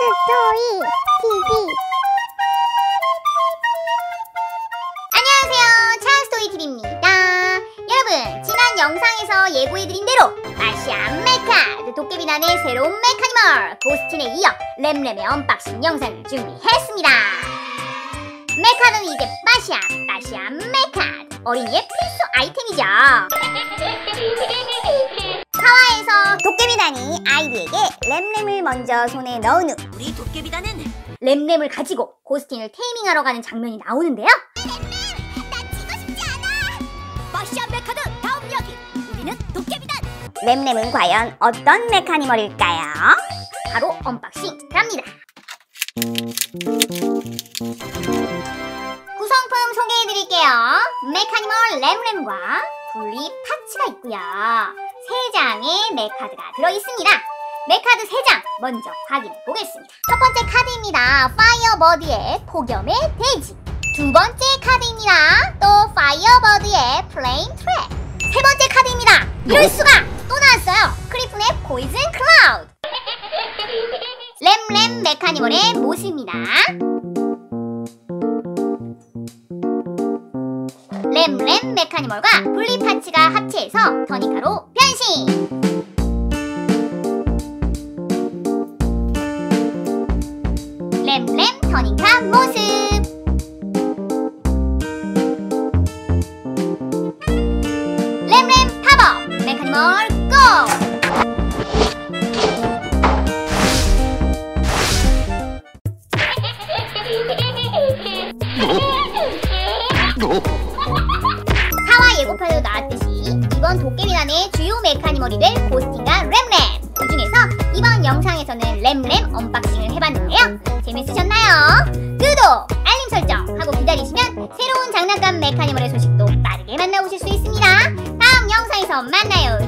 스토리 TV 안녕하세요. 차스토리 TV입니다. 여러분 지난 영상에서 예고해드린 대로 아시안 메카 도깨비 난의 새로운 메카니멀 고스틴에 이어 램램의 언박싱 영상을 준비했습니다. 메카는 이제 빠시안 빠시안 메카 어린이의 필수 아이템이죠 아이들에게 램램을 먼저 손에 넣은 후 우리 도깨비단은 램램을 가지고 고스틴을 테이밍하러 가는 장면이 나오는데요. 빠시안 메카드 다음 이야기 우리는 도깨비단 램램은 과연 어떤 메카니멀일까요? 바로 언박싱 갑니다. 구성품 소개해드릴게요. 메카니멀 램램과 분리 파츠가 있고요. 세 장의 메카드가 들어있습니다. 메카드 3장 먼저 확인해 보겠습니다. 첫 번째 카드입니다. 파이어버드의 폭염의 대지. 두 번째 카드입니다. 또 파이어버드의 플레인 트랙. 세 번째 카드입니다. 이럴 수가 또 나왔어요. 크리픈의 포이즌 클라우드. 램램 메카니멀의 모습입니다. 램램 메카니멀과 분리 파츠가 합체해서 터니카로 변신! 램램 터니카 모습! 램램 팝업! 메카니멀 고! 사와 예고편에도 나왔듯이 이번 도깨비단의 주요 메카니멀이 될 고스틴과 이번 영상에서는 램램 언박싱을 해봤는데요 재밌으셨나요? 구독! 알림 설정 하고 기다리시면 새로운 장난감 메카니멀의 소식도 빠르게 만나보실 수 있습니다 다음 영상에서 만나요